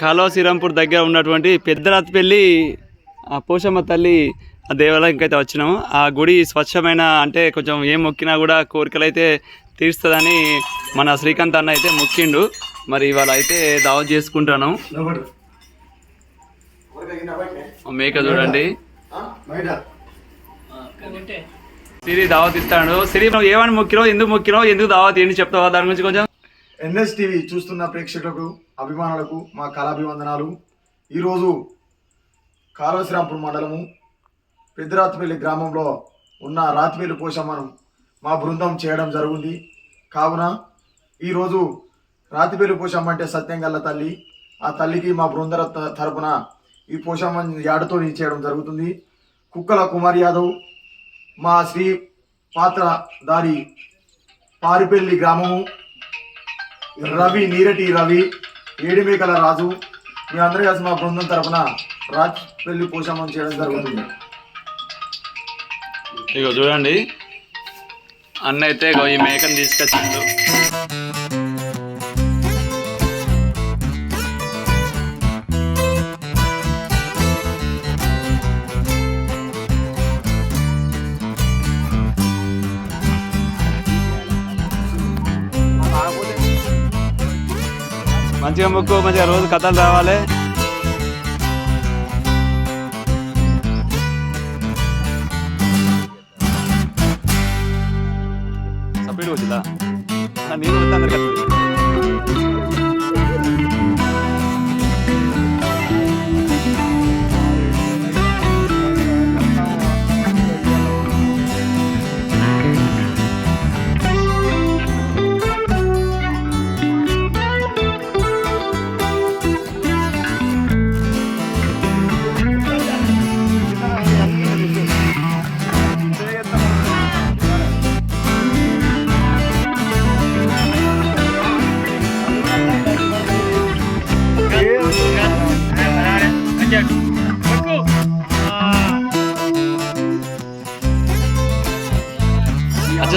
కాలువ శ్రీరాంపూర్ దగ్గర ఉన్నటువంటి పెద్దరాతిపల్లి ఆ పోషమ్మ తల్లి ఆ దేవాలయంకి అయితే వచ్చినాము. ఆ గుడి స్వచ్ఛమైన అంటే కొంచెం ఏం మొక్కినా కూడా కోరికలు అయితే తీరుస్తుందని మన శ్రీకాంత్ అన్న అయితే మొక్కిండు. మరి ఇవాళ అయితే దావత్ చేసుకుంటాను. మేక చూడండి. సిరి దావత్ ఇస్తాడు సిరి నువ్వు ఏమని మొక్కినావు ఎందుకు మొక్కినావు ఎందుకు దావత్ ఏంటి చెప్తావా? దాని గురించి కొంచెం. ఎన్ఎస్ టీవీ చూస్తున్న ప్రేక్షకులకు అభిమానులకు మా కళాభివందనాలు. ఈరోజు కాళశ్రాంపూర్ మండలము పెద్దరాత్మిల్లి గ్రామంలో ఉన్న రాతిపల్లి పోషమ్మను మా బృందం చేయడం జరిగింది. కావున ఈరోజు రాతిపేలు పోషమ్మ అంటే సత్యంగల్ల తల్లి. ఆ తల్లికి మా బృందర త- తరపున ఈ పోషమ్మని యాడతో చేయడం జరుగుతుంది. కుక్కల కుమార్ యాదవ్ మా శ్రీ పాత్ర దారి పారిపల్లి గ్రామము రవి నీరటి రవి ఏడిమేకల రాజు మీ అందరూ కలిసి మా బృందం తరపున రాజ్ పెళ్ళి పోషమం చేయడం జరుగుతుంది. ఇక చూడండి. అన్న అయితే ఇగో ఈ మేకను తీసుకొచ్చిండు. మంచిగా మొక్కు మంచిగా రోజు కథలు రావాలి.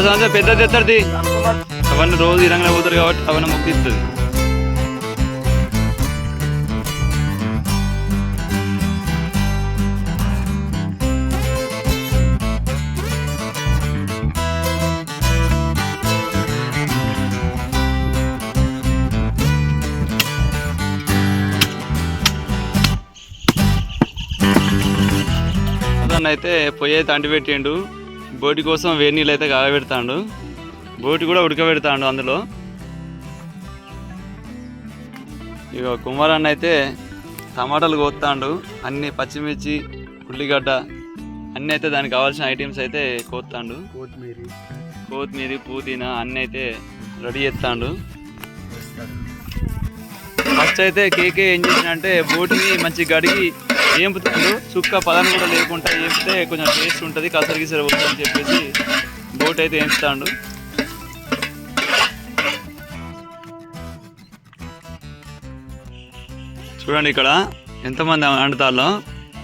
సంవత్సరం పెద్ద తెత్తది అవన్నీ రోజు ఇరంగా పోతారు కాబట్టి అవన్నీ ముక్తిస్తుంది. అతను అయితే పొయ్యి అయితే అంటిపెట్టిండు బోటి కోసం వేడి నీళ్ళు అయితే కాగబెడతాడు. బోటి కూడా ఉడకబెడతాడు అందులో. ఇక కుమారన్న అయితే టమాటాలు కోస్తాడు అన్ని పచ్చిమిర్చి ఉల్లిగడ్డ అన్నీ అయితే దానికి కావాల్సిన ఐటమ్స్ అయితే కోస్తాడు కొత్తిమీర. పుదీనా అన్నీ అయితే రెడీ చేస్తాడు ఫస్ట్ అయితే కేకే ఏం చేసినంటే బోటిని మంచి గడిగి ఏంపుతాడు చుక్క పదం కూడా లేకుండా ఏంపితే కొంచెం టేస్ట్ ఉంటుంది కసరి గిసరి అని చెప్పేసి బోట్ అయితే ఏంపుతాడు చూడండి ఇక్కడ ఎంతమంది వండుతాలో.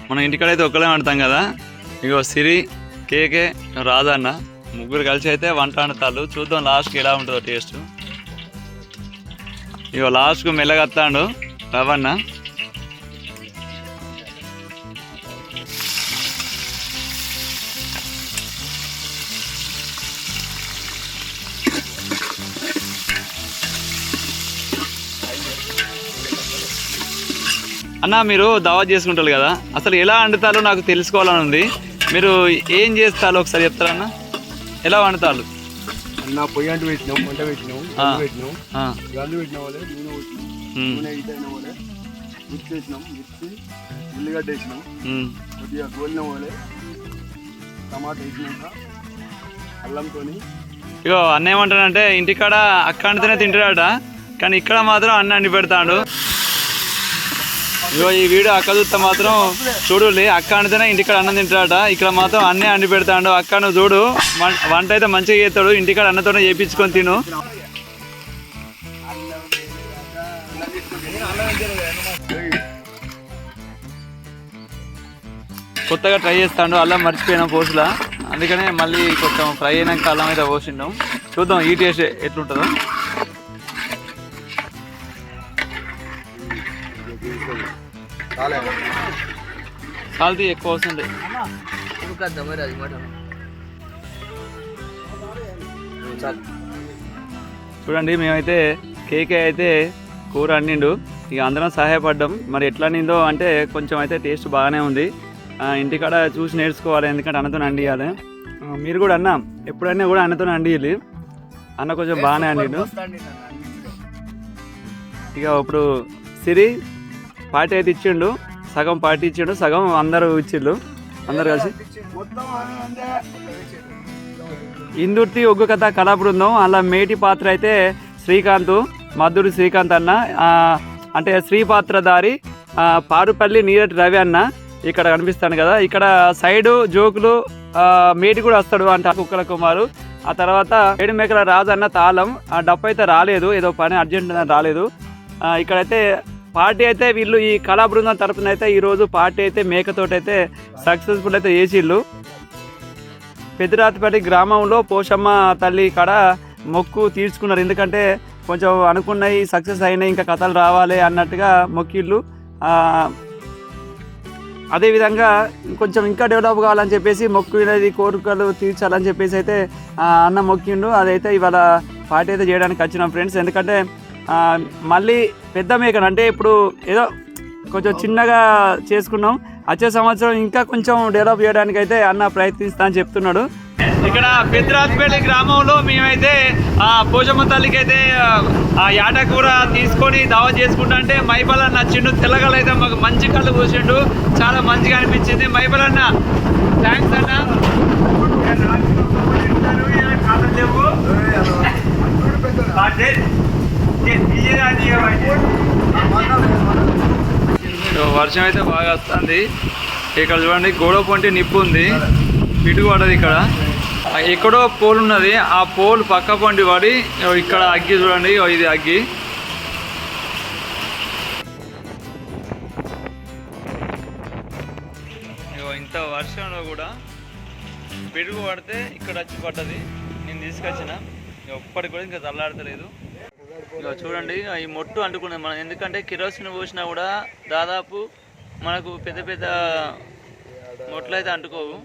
మనం ఇంటికాడ అయితే ఒక్కలే వండుతాం కదా. ఇగో సిరి కేకే రాజన్న ముగ్గురు కలిసి అయితే వంట వండుతారు చూద్దాం లాస్ట్కి ఎలా ఉంటుందో టేస్ట్ ఇగో లాస్ట్కు మెల్లగత్తాడు వస్తాడు రవన్న. అన్న మీరు దావత్ చేసుకుంటారు కదా. అసలు ఎలా వండుతారో నాకు తెలుసుకోవాలని ఉంది. మీరు ఏం చేస్తారో ఒకసారి చెప్తారా అన్న? ఎలా వండుతారు? అన్న పొయ్యి అంటూ పెట్టినాం వంట పెట్టినాం పెట్టినాం. పెట్టిన వాళ్ళే నూనె కొట్టినాం ఉమ్, నూనె హీట్ అయిన వాళ్ళే. మిక్స్ వేసినాం మిక్సీ ఉల్లిగడ్డ వేసినాం. ఉమ్, కొద్దిగా గోలిన వాళ్ళే. టమాటా వేసినాక అల్లంతో ఇగో అన్న ఏమంటాడంటే ఇంటికాడ అక్క అంటేనే తింటాడట కానీ ఇక్కడ మాత్రం అన్న అండి పెడతాడు. ఇగో ఈ వీడియో అక్క చూస్తే మాత్రం చూడులే అక్క అంటేనే ఇంటికాడ అన్నం తింటాడట. ఇక్కడ మాత్రం అన్నే అండి పెడతాడు. అక్క నువ్వు చూడు వంట అయితే మంచిగా చేస్తాడు. ఇంటికాడ అన్నతోనే చేయించుకొని తిను. కొత్తగా ట్రై చేస్తాడు. అల్లం మర్చిపోయినా పోసులా అందుకనే మళ్ళీ కొంచెం ఫ్రై అయినాక అల్లం అయితే పోసిండాం. చూద్దాం ఈ టేస్ట్ ఎట్లుంటుందో. సాల్తీ ఎక్కువ వస్తుంది. ఉడకద్దా మరి అది చాలు చూడండి మేమైతే కేకే అయితే కూర వండిండు. ఇక అందరం సహాయపడ్డాం. మరి ఎట్లా నిందో అంటే కొంచెం అయితే టేస్ట్ బాగానే ఉంది. ఇంటికాడ చూసి నేర్చుకోవాలి ఎందుకంటే అన్నతో అండియాలి మీరు కూడా అన్న. ఎప్పుడైనా కూడా అన్నతో అండియాలి అన్న కొంచెం బాగానే అండిండు ఇక ఇప్పుడు సిరి పార్టీ అయితే ఇచ్చిండు. సగం పార్టీ ఇచ్చిండు. సగం అందరూ ఇచ్చిండు అందరు కలిసి. ఇందుర్తి ఒగ్గు కథ కళా బృందం. అలా మేటి పాత్ర అయితే శ్రీకాంత్ మధుడు శ్రీకాంత్ అన్న అంటే శ్రీ పాత్రధారి పారుపల్లి నీరటి రవి అన్న ఇక్కడ కనిపిస్తాను కదా. ఇక్కడ సైడు జోకులు మేటి కూడా వస్తాడు అంట కుక్కల కుమారు. ఆ తర్వాత ఏడుమేకల రాజు అన్న తాళం. ఆ డప్పు అయితే రాలేదు. ఏదో పని అర్జెంట్ రాలేదు. ఇక్కడైతే పార్టీ అయితే వీళ్ళు ఈ కళా బృందం తరపున అయితే ఈరోజు పార్టీ అయితే మేకతోటి అయితే సక్సెస్ఫుల్ అయితే చేసిళ్ళు. పెద్దరాతిపల్లి గ్రామంలో పోషమ్మ తల్లి కాడ మొక్కు తీర్చుకున్నారు. ఎందుకంటే కొంచెం అనుకున్నవి సక్సెస్ అయినాయి ఇంకా కథలు రావాలి అన్నట్టుగా మొక్కిళ్ళు. అదేవిధంగా కొంచెం ఇంకా డెవలప్ కావాలని చెప్పేసి మొక్కునేది కోరికలు తీర్చాలని చెప్పేసి అయితే అన్న మొక్కిండు. అదైతే ఇవాళ పార్టీ అయితే చేయడానికి వచ్చినాం ఫ్రెండ్స్ ఎందుకంటే మళ్ళీ పెద్ద మేకను అంటే ఇప్పుడు ఏదో కొంచెం చిన్నగా చేసుకున్నాం వచ్చే సంవత్సరం ఇంకా కొంచెం డెవలప్ చేయడానికి అయితే అన్న ప్రయత్నిస్తా అని చెప్తున్నాడు ఇక్కడ పెద్దరాజపల్లి గ్రామంలో మేమైతే ఆ పోషమ్మ తల్లికి అయితే ఆ యాట కూర తీసుకొని దావా చేసుకుంటా అంటే మైబల్ అన్న చిన్ను తెల్లగలు అయితే మాకు మంచి కళ్ళు కూర్చుండు చాలా మంచిగా అనిపించింది మైబల్ అన్న థ్యాంక్స్ అన్న వర్షం అయితే బాగా వస్తుంది. ఇక్కడ చూడండి గోడ పొంటి నిప్పు ఉంది. పిడుగు పడదు ఇక్కడ. ఎక్కడో పోల్ ఉన్నది. ఆ పోల్ పక్క పొంటి పడి ఇక్కడ అగ్గి చూడండి ఇది అగ్గి. ఇగో ఇంత వర్షంలో కూడా పిడుగు పడితే ఇక్కడ వచ్చి పడ్డది. నేను తీసుకొచ్చిన. ఎప్పటికి కూడా ఇంకా చల్లాడతలేదు ఇక చూడండి ఈ మొట్టు అంటుకున్నది మనం. ఎందుకంటే కిరోసిన్ పోసినా కూడా దాదాపు మనకు పెద్ద పెద్ద మొట్లు అయితే అంటుకోవు.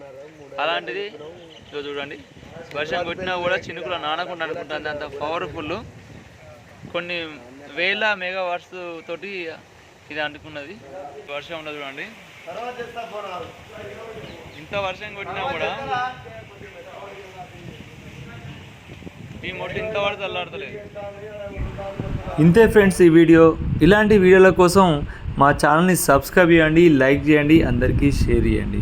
అలాంటిది ఇక చూడండి వర్షం కొట్టినా కూడా చినుకులు నానకుండా అనుకుంటుంది అంత పవర్ఫుల్ కొన్ని వేల మెగా వాట్స్ తోటి ఇది అంటుకున్నది. వర్షం ఉండదు చూడండి. ఇంత వర్షం కొట్టినా కూడా ఈ మొట్టు ఇంత పడితే అల్లాడతలేదు. ఇంతే ఫ్రెండ్స్ ఈ వీడియో. ఇలాంటి వీడియోల కోసం మా ఛానల్ని సబ్స్క్రైబ్ చేయండి లైక్ చేయండి అందరికీ షేర్ చేయండి.